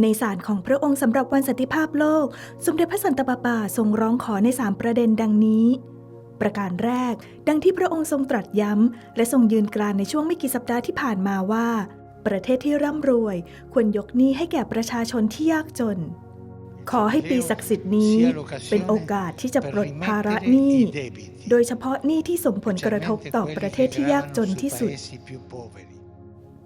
ในสารของพระองค์สำหรับวันสันติภาพโลก สมเด็จพระสันตะปาปาทรงร้องขอในสามประเด็นดังนี้ ประการแรก ดังที่พระองค์ทรงตรัสย้ำ และทรงยืนกรานในช่วงไม่กี่สัปดาห์ที่ผ่านมาว่า ประเทศที่ร่ำรวย ควรยกหนี้ให้แก่ประชาชนที่ยากจน ขอให้ปีศักดิ์สิทธิ์นี้ เป็นโอกาสที่จะปลดภาระหนี้ โดยเฉพาะหนี้ที่ส่งผลกระทบต่อประเทศที่ยากจนที่สุด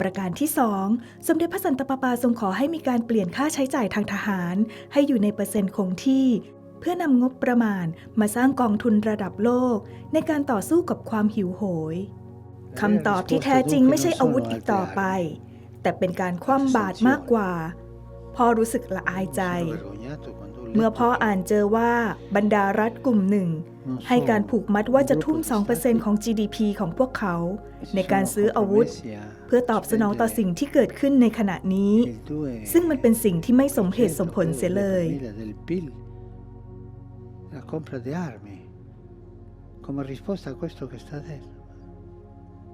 ประการที่สองสมเด็จพระสันตะปาปาทรงขอให้มีการเปลี่ยนค่าใช้จ่ายทางทหาร ให้อยู่ในเปอร์เซ็นต์คงที่ เพื่อนำงบประมาณมาสร้างกองทุนระดับโลก ในการต่อสู้กับความหิวโหยคำตอบที่แท้จริงไม่ใช่อาวุธอีกต่อไป แต่เป็นการคว่ำบาตรมากกว่า พ่อรู้สึกละอายใจ เมื่อพ่ออ่านเจอว่าบรรดารัฐกลุ่มหนึ่ง ให้การผูกมัดว่าจะทุ่ม 2%ของ GDP ของพวกเขา ในการซื้ออาวุธ เพื่อตอบสนองต่อสิ่งที่เกิดขึ้นในขณะนี้ ซึ่งมันเป็นสิ่งที่ไม่สมเหตุสมผลเสียเลย La compra di armi come risposta a questo che sta adesso.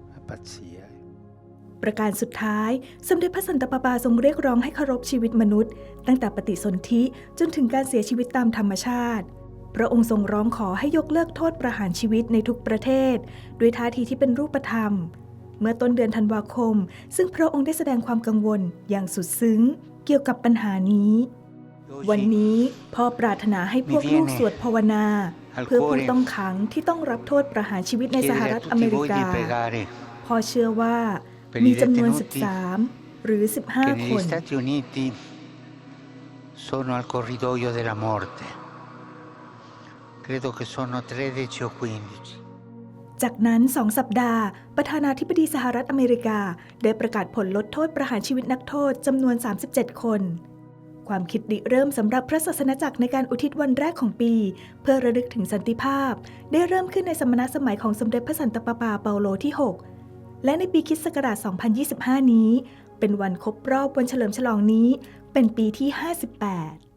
Una pazzia. eh. ประการสุดท้าย สมเด็จพระสันตะปาปาทรงเรียกร้องให้เคารพชีวิตมนุษย์ ตั้งแต่ปฏิสนธิจนถึงการเสียชีวิตตามธรรมชาติ พระองค์ทรงร้องขอให้ยกเลิกโทษประหารชีวิตในทุกประเทศ ด้วยท่าทีที่เป็นรูปธรรม เมื่อต้นเดือนธันวาคม ซึ่งพระองค์ได้แสดงความกังวลอย่างสุดซึ้ง เกี่ยวกับปัญหานี้ วันนี้พ่อปรารถนาให้พวกลูกสวดภาวนา เพื่อผู้ต้องขังที่ต้องรับโทษประหารชีวิตในสหรัฐอเมริกาพ่อเชื่อว่ามีจำนวน 13 หรือ 15 คน sono al corridoio della morte. Credo che sono 13 o 15. จากนั้นสองสัปดาห์ ประธานาธิบดีสหรัฐอเมริกา ได้ประกาศผลลดโทษประหารชีวิตนักโทษจำนวน 37 คน ความคิดริเริ่มสำหรับพระศาสนจักรในการอุทิศวันแรกของปี เพื่อระลึกถึงสันติภาพ ได้เริ่มขึ้นในสมณสมัยของสมเด็จพระสันตะปาปาเปาโลที่ 6 และในปีคริสต์ศักราช 2025 นี้ เป็นวันครบรอบวันเฉลิมฉลองนี้ เป็นปีที่ 58